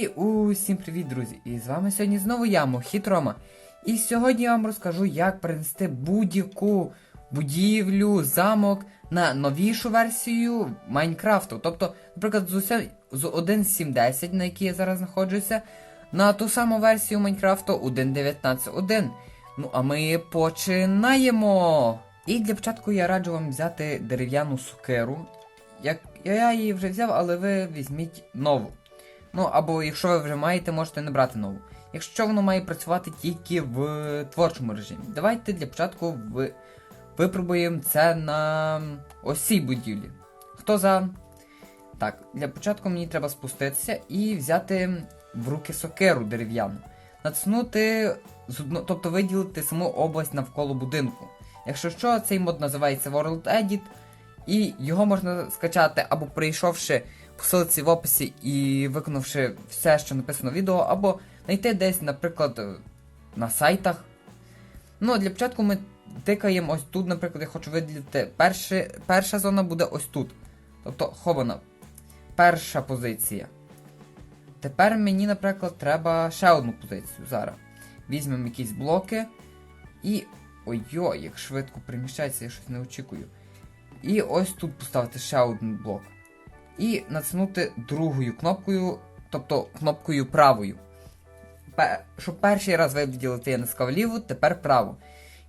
І усім привіт, друзі! І з вами сьогодні знову я, Мохіт Рома. І сьогодні я вам розкажу, як перенести будь-яку будівлю, замок на новішу версію Майнкрафту. Тобто, наприклад, з, усе, 1.7.10, на якій я зараз знаходжуся, на ту саму версію Майнкрафту 1.19.1. Ну, а ми починаємо! І для початку я раджу вам взяти дерев'яну сукеру. Я її вже взяв, але ви візьміть нову. Ну, або якщо ви вже маєте, можете не брати нову. Якщо воно має працювати тільки в творчому режимі. Давайте для початку ви... випробуємо це на ось будівлі. Хто за. Так, для початку мені треба спуститися і взяти в руки сокеру дерев'яну. Натиснути, з тобто виділити саму область навколо будинку. Якщо що, цей мод називається World Edit, і його можна скачати або прийшовши по ссылці в описі і виконавши все, що написано в відео, або знайти десь, наприклад, на сайтах. Ну, для початку ми тикаємо ось тут, наприклад, я хочу виділити перші, перша зона буде ось тут. Тобто хована. Перша позиція. Тепер мені, наприклад, треба ще одну позицію зараз. Візьмемо якісь блоки. І. Ой-ой, як швидко приміщається, я щось не очікую. І ось тут поставити ще один блок. І натиснути другою кнопкою, тобто кнопкою правою. Щоб перший раз виділити, я натискав ліву, тепер праву.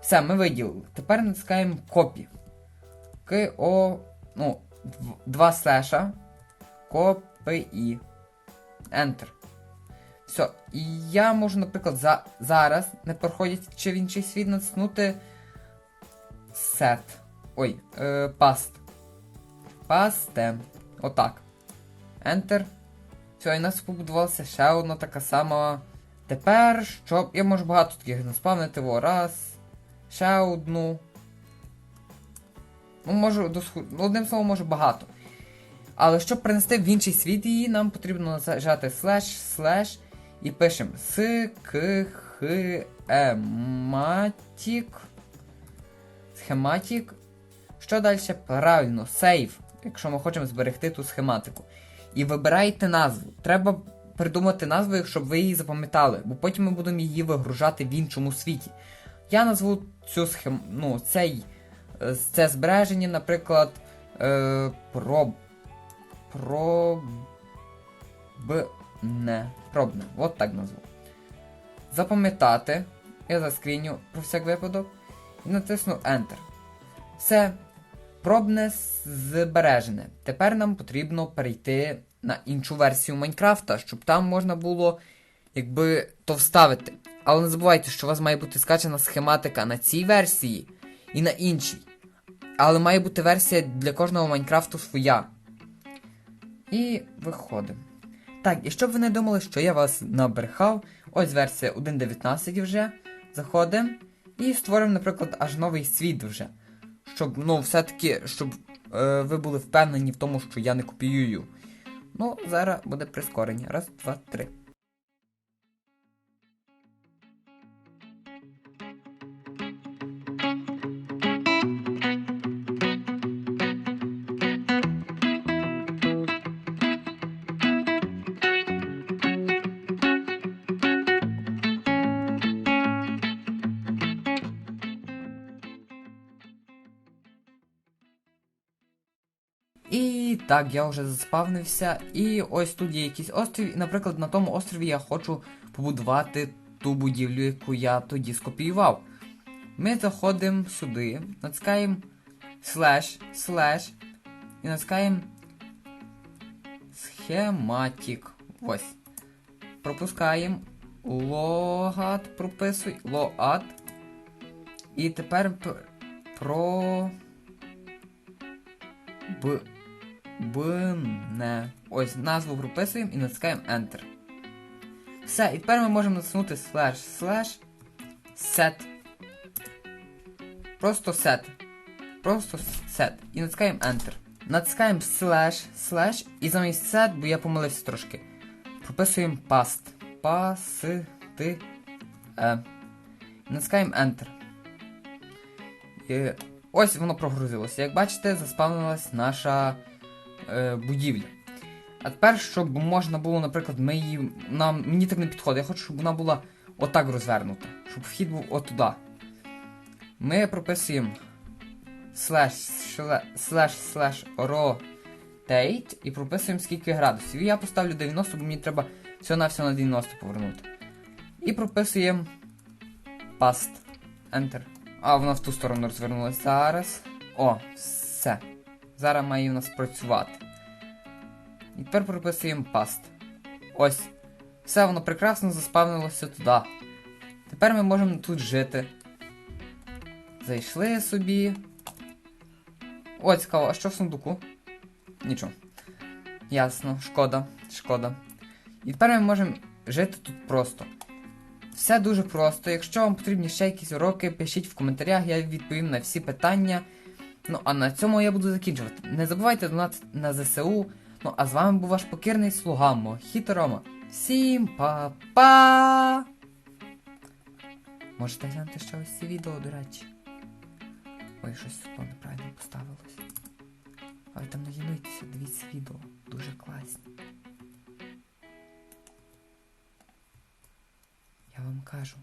Все, ми виділили. Тепер натискаємо копі. К О. Ну, дв- два слеша. Копі. Enter. Все. І я можу, наприклад, за, зараз, не проходячи в інший світ, натиснути set. Ой, е, past. Пасте. Отак. Enter. Все, і нас побудувалася ще одна така сама. Тепер, щоб. Я можу багато таких наспавнити. Во, раз. Ще одну. Ну, можу досху... ну, одним словом, можу багато. Але щоб принести в інший світ її, нам потрібно нажати слеш, слеш і пишемо с к х ематік. Схематік. Що далі? Правильно, сейв, якщо ми хочемо зберегти ту схематику. І вибирайте назву. Треба придумати назву, щоб ви її запам'ятали, бо потім ми будемо її вигружати в іншому світі. Я назву цю схем... ну, цей, е, це збереження, наприклад, е, про... Пробне. Пробне. От так назву. Запам'ятати. Я заскріню про всяк випадок. І натисну Enter. Все. Пробне збережене. Тепер нам потрібно перейти на іншу версію Майнкрафта, щоб там можна було якби то вставити. Але не забувайте, що у вас має бути скачана схематика на цій версії і на іншій. Але має бути версія для кожного Майнкрафту своя. І виходимо. Так, і щоб ви не думали, що я вас набрехав, ось версія 1.19 вже. Заходимо і створимо, наприклад, аж новий світ вже. Щоб, ну, все-таки, щоб е, ви були впевнені в тому, що я не копіюю. Ну, зараз буде прискорення. Раз, два, три. І так, я вже заспавнився. І ось тут є якийсь острів. І, наприклад, на тому острові я хочу побудувати ту будівлю, яку я тоді скопіював. Ми заходимо сюди, натискаємо слеш, слеш, і натискаємо схематик. Ось. Пропускаємо. Логат прописуй. Лоат. І тепер про. Б. Бне. Ось назву прописуємо і натискаємо Enter. Все, і тепер ми можемо натиснути слеш слеш set. Просто set. Просто set. І натискаємо Enter. Натискаємо слеш слеш і замість set, бо я помилився трошки. Прописуємо past. Паси ти е. І натискаємо Enter. І ось воно прогрузилося. Як бачите, заспавнилась наша е, будівля. А тепер, щоб можна було, наприклад, ми її. Нам, мені так не підходить. Я хочу, щоб вона була отак розвернута. Щоб вхід був отуда. Ми прописуємо шле- слеш, слеш, rotate і прописуємо скільки градусів. Я поставлю 90, бо мені треба всього на всього на 90 повернути. І прописуємо past. Enter. А, вона в ту сторону розвернулася. Зараз. О, все. Зараз має у нас працювати. І тепер прописуємо past. Ось. Все, воно прекрасно заспавнилося туди. Тепер ми можемо тут жити. Зайшли собі. О, цікаво, а що в сундуку? Нічого. Ясно, шкода, шкода. І тепер ми можемо жити тут просто. Все дуже просто. Якщо вам потрібні ще якісь уроки, пишіть в коментарях, я відповім на всі питання. Ну, а на цьому я буду закінчувати. Не забувайте донатити на ЗСУ. Ну, а з вами був ваш покірний слуга Мохіто Рома. Всім па-па! Можете глянути ще ось ці відео, до речі. Ой, щось тут неправильно поставилось. Але там не лінуйтеся, дивіться відео. Дуже класні. Я вам кажу.